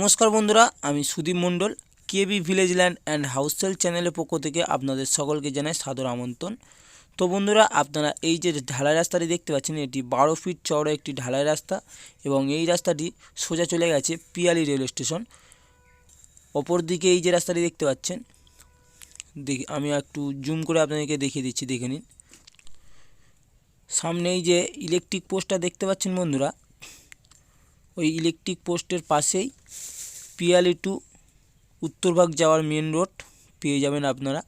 নমস্কার বন্ধুরা, আমি Sudip Mondal, KB village land and house sell চ্যানেলের পক্ষ থেকে আপনাদের সকলকে জানাই সাদর আমন্ত্রণ। তো বন্ধুরা, আপনারা এই যে ঢালাই রাস্তাটি দেখতে পাচ্ছেন, এটি বারো ফিট চওড়া একটি ঢালাই রাস্তা এবং এই রাস্তাটি সোজা চলে গেছে পিয়ালি রেল স্টেশন। অপর দিকে এই যে রাস্তাটি দেখতে পাচ্ছেন, দেখি, আমি একটু জুম করে আপনাদেরকে দেখিয়ে দিচ্ছি, দেখে নিন। সামনে এই যে ইলেকট্রিক পোস্টটা দেখতে পাচ্ছেন বন্ধুরা ওই ইলেকট্রিক পোস্টের পাশেই পিয়ালি টু উত্তরভাগ যাওয়ার মেন রোড পেয়ে যাবেন আপনারা।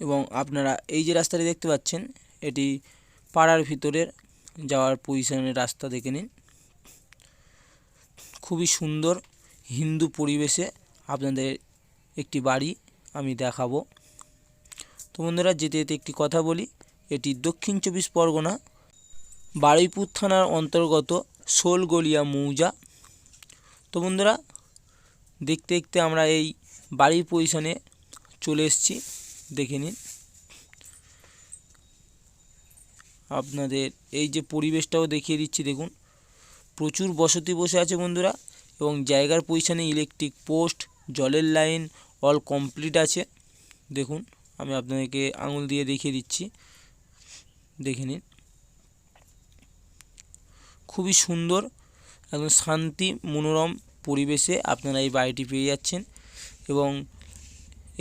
এবং আপনারা এই যে রাস্তাটি দেখতে পাচ্ছেন, এটি পাড়ার ভিতরের যাওয়ার পজিশনের রাস্তা দেখে নিন। খুবই সুন্দর হিন্দু পরিবেশে আপনাদের একটি বাড়ি আমি দেখাবো। তো বন্ধুরা, যেতে যেতে একটি কথা বলি, এটি দক্ষিণ চব্বিশ পরগনা বারুইপুর থানার অন্তর্গত শোলগলিয়া মৌজা। তো বন্ধুরা, দেখতে দেখতে আমরা এই বাড়ির পজিশনে চলে এসেছি। দেখে নিন। আপনাদের এই যে পরিবেশটাও দেখিয়ে দিচ্ছি, দেখুন। প্রচুর বসতি বসে আছে বন্ধুরা এবং জায়গার পজিশনে ইলেকট্রিক পোস্ট জলের লাইন অল কমপ্লিট আছে। দেখুন, আমি আপনাদেরকে আঙুল দিয়ে দেখিয়ে দিচ্ছি। দেখে নিন। খুবই সুন্দর একদম শান্তি, মনোরম পরিবেশে আপনারা এই বাড়িটি পেয়ে যাচ্ছেন এবং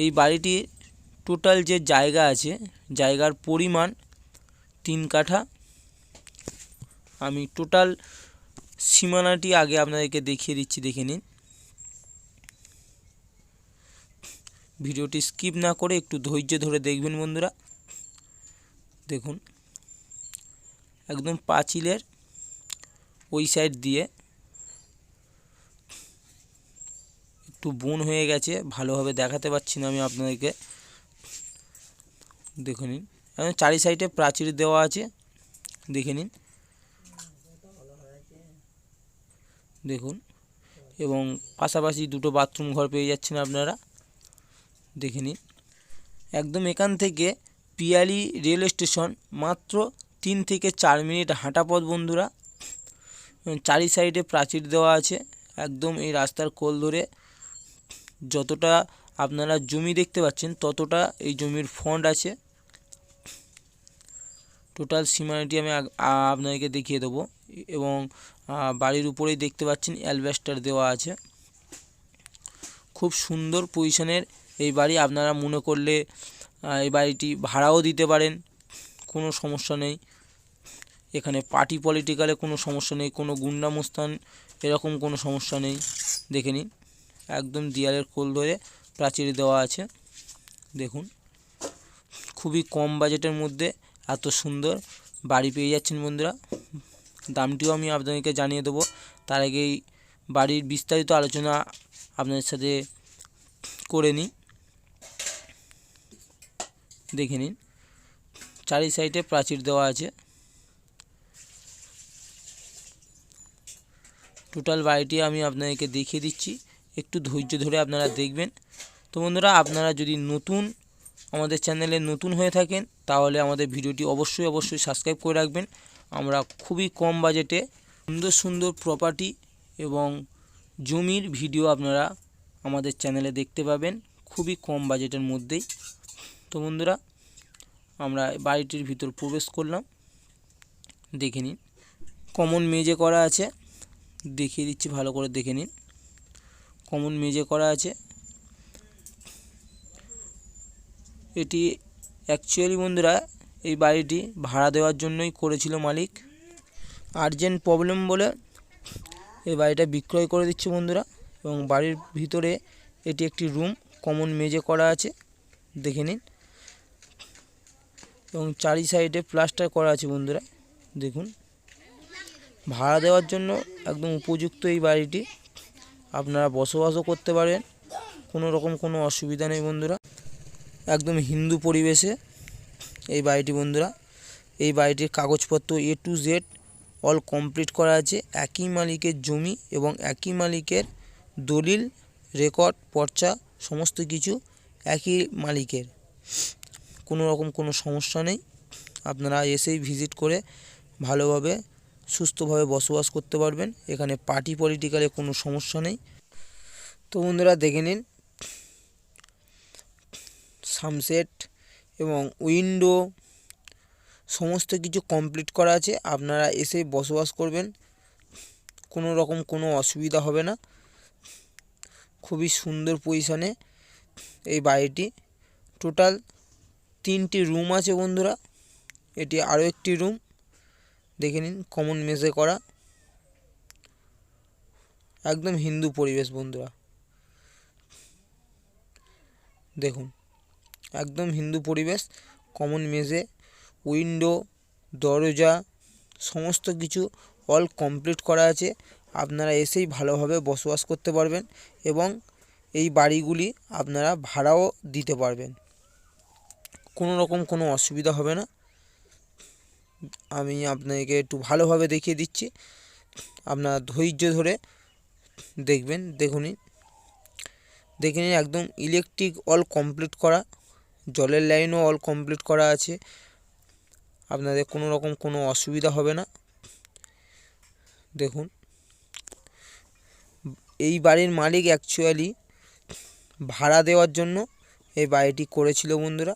এই বাড়িটির টোটাল যে জায়গা আছে, জায়গার পরিমাণ তিন কাঠা। আমি টোটাল সীমানাটি আগে আপনাদেরকে দেখিয়ে দিচ্ছি, দেখে নিন। ভিডিওটি স্কিপ না করে একটু ধৈর্য ধরে দেখবেন বন্ধুরা। দেখুন, একদম পাঁচিলের ওই সাইড দিয়ে একটু বন হয়ে গেছে, ভালোভাবে দেখাতে পাচ্ছি না আমি আপনাদেরকে। দেখে নিন। এখন চারি সাইডে প্রাচীর দেওয়া আছে। দেখে নিন। দেখুন। এবং পাশাপাশি দুটো বাথরুম ঘর পেয়ে যাচ্ছেন আপনারা। দেখে নিন। একদম এখান থেকে পিয়ালি রেল স্টেশন মাত্র তিন থেকে চার মিনিট হাঁটা পথ বন্ধুরা। চারি সাইডে প্রাচীর দেওয়া আছে। একদম এই রাস্তার কোল ধরে। যতটা আপনারা জমি দেখতে পাচ্ছেন, ততটা এই জমির ফন্ড আছে। টোটাল সীমানাটি আমি আপনাদেরকে দেখিয়ে দেবো। এবং বাড়ির উপরেই দেখতে পাচ্ছেন অ্যালবেস্টার দেওয়া আছে। খুব সুন্দর পজিশনের এই বাড়ি আপনারা মনে করলে এই বাড়িটি ভাড়াও দিতে পারেন। কোনো সমস্যা নেই। এখানে পার্টি পলিটিক্যালে কোনো সমস্যা নেই, কোনো গুন্ডামস্তান এরকম কোনো সমস্যা নেই। দেখে নিন, একদম দেয়ালের কোল ধরে প্রাচীর দেওয়া আছে। দেখুন, খুবই কম বাজেটের মধ্যে এত সুন্দর বাড়ি পেয়ে যাচ্ছেন বন্ধুরা। দামটিও আমি আপনাদেরকে জানিয়ে দেবো। তার আগেই বাড়ির বিস্তারিত আলোচনা আপনাদের সাথে করে নিই। দেখে নিন, চারি সাইডে প্রাচীর দেওয়া আছে। টোটাল বাড়িটি আমি আপনাদেরকে দেখিয়ে দিচ্ছি। একটু ধৈর্য ধরে আপনারা দেখবেন। তো বন্ধুরা, আপনারা যদি নতুন আমাদের চ্যানেলে নতুন হয়ে থাকেন, তাহলে আমাদের ভিডিওটি অবশ্যই অবশ্যই সাবস্ক্রাইব করে রাখবেন। আমরা খুবই কম বাজেটে সুন্দর সুন্দর প্রপার্টি এবং জমির ভিডিও আপনারা আমাদের চ্যানেলে দেখতে পাবেন, খুবই কম বাজেটের মধ্যেই। তো বন্ধুরা, আমরা বাড়িটির ভিতর প্রবেশ করলাম। দেখে নিন। কমন মেজে করা আছে। দেখিয়ে দিচ্ছি, ভালো করে দেখে নিন। কমন মেজে করা আছে। এটি অ্যাকচুয়ালি বন্ধুরা, এই বাড়িটি ভাড়া দেওয়ার জন্যই করেছিল মালিক। আর্জেন্ট প্রবলেম বলে এই বাড়িটা বিক্রয় করে দিচ্ছে বন্ধুরা। এবং বাড়ির ভিতরে এটি একটি রুম কমন মেজে করা আছে। দেখে নিন। এবং চারি সাইডে প্লাস্টার করা আছে বন্ধুরা, দেখুন। ভাড়া দেওয়ার জন্য একদম উপযুক্ত এই বাড়িটি। আপনারা বসবাসও করতে পারেন, কোনো রকম কোনো অসুবিধা নেই বন্ধুরা। একদম হিন্দু পরিবেশে এই বাড়িটি বন্ধুরা। এই বাড়িটির কাগজপত্র A to Z all complete করা আছে। একই মালিকের জমি এবং একই মালিকের দলিল রেকর্ড পর্চা, সমস্ত কিছু একই মালিকের। কোনো রকম কোনো সমস্যা নেই। আপনারা এসেই ভিজিট করে ভালোভাবে সুস্থভাবে বসবাস করতে পারবেন। এখানে পার্টি পলিটিক্যালে কোনো সমস্যা নেই। তো বন্ধুরা দেখে নিন। সামসেট এবং উইন্ডো সমস্ত কিছু কমপ্লিট করা আছে। আপনারা এসে বসবাস করবেন। কোনো রকম কোনো অসুবিধা হবে না। খুবই সুন্দর পজিশনে এই বাড়িটি। টোটাল তিনটি রুম আছে বন্ধুরা। এটি আরও একটি রুম দেখে নিন কমন মেঝে করা। একদম হিন্দু পরিবেশ, বন্ধুরা। দেখুন, একদম হিন্দু পরিবেশ কমন মেঝে উইন্ডো দরজা, সমস্ত কিছু অল কমপ্লিট করা আছে। আপনারা এসেই ভালোভাবে বসবাস করতে পারবেন এবং এই বাড়িগুলি আপনারা ভাড়াও দিতে পারবেন। কোনো রকম কোনো অসুবিধা হবে না। আমি আপনাকে একটু ভালোভাবে দেখিয়ে দিচ্ছি। আপনার ধৈর্য ধরে দেখবেন দেখুনই দেখে নিন, একদম ইলেকট্রিক অল কমপ্লিট করা, জলের লাইনও অল কমপ্লিট করা আছে। আপনাদের কোনো রকম কোনো অসুবিধা হবে না। দেখুন। এই বাড়ির মালিক অ্যাকচুয়ালি ভাড়া দেওয়ার জন্য এই বাড়িটি করেছিল বন্ধুরা।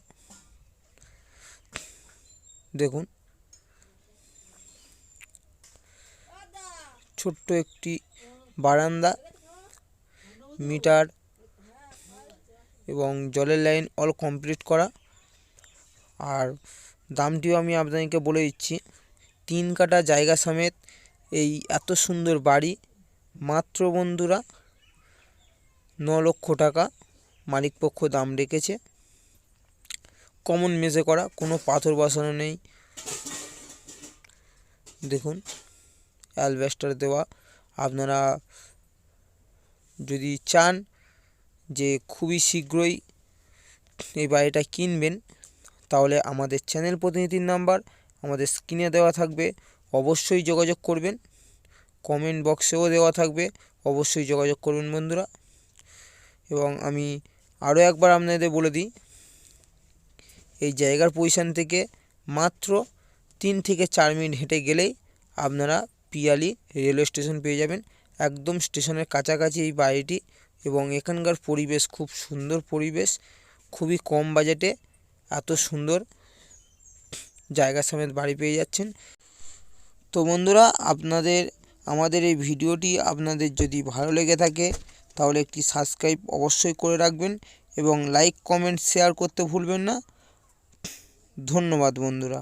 দেখুন। ছোট্ট একটি বারান্দা, মিটার এবং জলের লাইন অল কমপ্লিট করা। আর দামটিও আমি আপনাদেরকে বলে দিচ্ছি, তিন কাটা জায়গা সমেত এই এত সুন্দর বাড়ি, মাত্র বন্ধুরা ন লক্ষ টাকা মালিকপক্ষ দাম রেখেছে। কমন মেঝে করা, কোনো পাথর বসানো নেই। দেখুন অ্যালবেস্টার দেওয়া। আপনারা যদি চান যে খুবই শীঘ্রই এই বাড়িটা কিনবেন, তাহলে আমাদের চ্যানেল প্রতিনিধির নাম্বার আমাদের স্ক্রিনে দেওয়া থাকবে। অবশ্যই যোগাযোগ করবেন, কমেন্ট বক্সেও দেওয়া থাকবে। অবশ্যই যোগাযোগ করবেন বন্ধুরা। এবং আমি আরও একবার আপনাদের বলে দিই, এই জায়গার পজিশান থেকে মাত্র তিন থেকে চার মিনিট হেঁটে গেলেই আপনারা পিয়ালি রেলওয়ে স্টেশন পেয়ে যাবেন। একদম স্টেশনের কাছাকাছি এই বাড়িটি এবং এখানকার পরিবেশ, খুব সুন্দর পরিবেশ, খুবই কম বাজেটে এত সুন্দর জায়গা সমেত বাড়ি পেয়ে যাচ্ছেন। তো বন্ধুরা, আপনাদের, আমাদের এই ভিডিওটি আপনাদের যদি ভালো লেগে থাকে, তাহলে একটি সাবস্ক্রাইব অবশ্যই করে রাখবেন এবং লাইক, কমেন্ট, শেয়ার করতে ভুলবেন না। ধন্যবাদ বন্ধুরা।